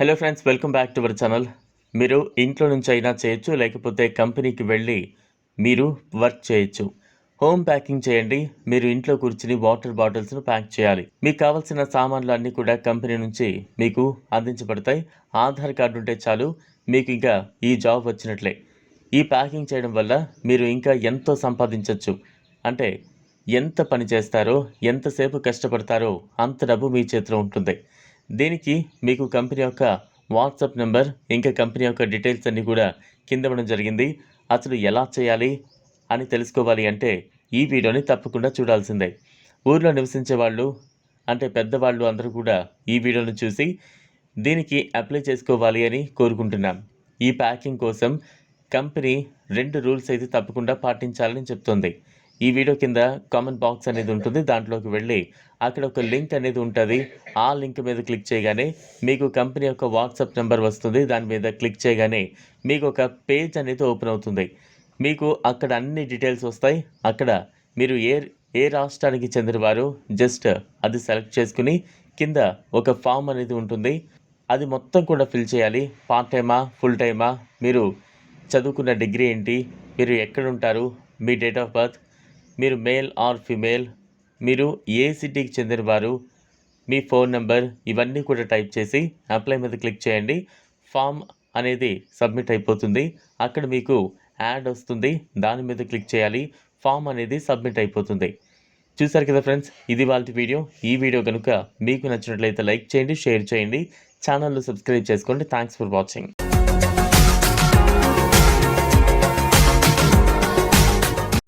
Hello friends welcome back to our channel మీరు ఇంట్లో నుంచి అయినా చేయొచ్చు లేకపోతే కంపెనీకి వెళ్ళి మీరు వర్క్ చేయొచ్చు. హోమ్ ప్యాకింగ్ చేయండి. మీరు ఇంట్లో కూర్చుని వాటర్ బాటిల్స్ను ప్యాక్ చేయాలి. మీకు కావాల్సిన సామాన్లు అన్నీ కూడా కంపెనీ నుంచి మీకు అందించబడతాయి. ఆధార్ కార్డు ఉంటే చాలు మీకు ఇంకా ఈ జాబ్ వచ్చినట్లే. ఈ ప్యాకింగ్ చేయడం వల్ల మీరు ఇంకా ఎంతో సంపాదించవచ్చు అంటే ఎంత పని చేస్తారో ఎంతసేపు కష్టపడతారో అంత డబ్బు మీ చేతిలో ఉంటుంది. దీనికి మీకు కంపెనీ యొక్క వాట్సాప్ నెంబర్ ఇంకా కంపెనీ యొక్క డీటెయిల్స్ అన్నీ కూడా కింద ఇవ్వడం జరిగింది. అసలు ఎలా చేయాలి అని తెలుసుకోవాలి అంటే ఈ వీడియోని తప్పకుండా చూడాల్సిందే. ఊర్లో నివసించే వాళ్ళు అంటే పెద్దవాళ్ళు అందరూ కూడా ఈ వీడియోను చూసి దీనికి అప్లై చేసుకోవాలి అని కోరుకుంటున్నాం. ఈ ప్యాకింగ్ కోసం కంపెనీ రెండు రూల్స్ అయితే తప్పకుండా పాటించాలని చెప్తుంది. ఈ వీడియో కింద కామెంట్ బాక్స్ అనేది ఉంటుంది. దాంట్లోకి వెళ్ళి అక్కడ ఒక లింక్ అనేది ఉంటుంది. ఆ లింక్ మీద క్లిక్ చేయగానే మీకు కంపెనీ యొక్క వాట్సాప్ నెంబర్ వస్తుంది. దాని మీద క్లిక్ చేయగానే మీకు ఒక పేజ్ అనేది ఓపెన్ అవుతుంది. మీకు అక్కడ అన్ని డీటెయిల్స్ వస్తాయి. అక్కడ మీరు ఏ ఏ రాష్ట్రానికి చెందినవారు జస్ట్ అది సెలెక్ట్ చేసుకుని కింద ఒక ఫామ్ అనేది ఉంటుంది. అది మొత్తం కూడా ఫిల్ చేయాలి. పార్ట్ టైమా ఫుల్ టైమా? మీరు చదువుకున్న డిగ్రీ ఏంటి? మీరు ఎక్కడ ఉంటారు? మీ డేట్ ఆఫ్ బర్త్? మీరు మేల్ ఆర్ ఫిమేల్ మీరు ఏ సిటీకి చెందినవారు మీ ఫోన్ నెంబర్ ఇవన్నీ కూడా టైప్ చేసి అప్లై మీద క్లిక్ చేయండి. ఫామ్ అనేది సబ్మిట్ అయిపోతుంది. అక్కడ మీకు యాడ్ వస్తుంది. దాని మీద క్లిక్ చేయాలి. ఫామ్ అనేది సబ్మిట్ అయిపోతుంది. చూసారు కదా ఫ్రెండ్స్ ఇది వాళ్ళ వీడియో. ఈ వీడియో కనుక మీకు నచ్చినట్లయితే లైక్ చేయండి షేర్ చేయండి. ఛానల్ను సబ్స్క్రైబ్ చేసుకోండి. Thanks for watching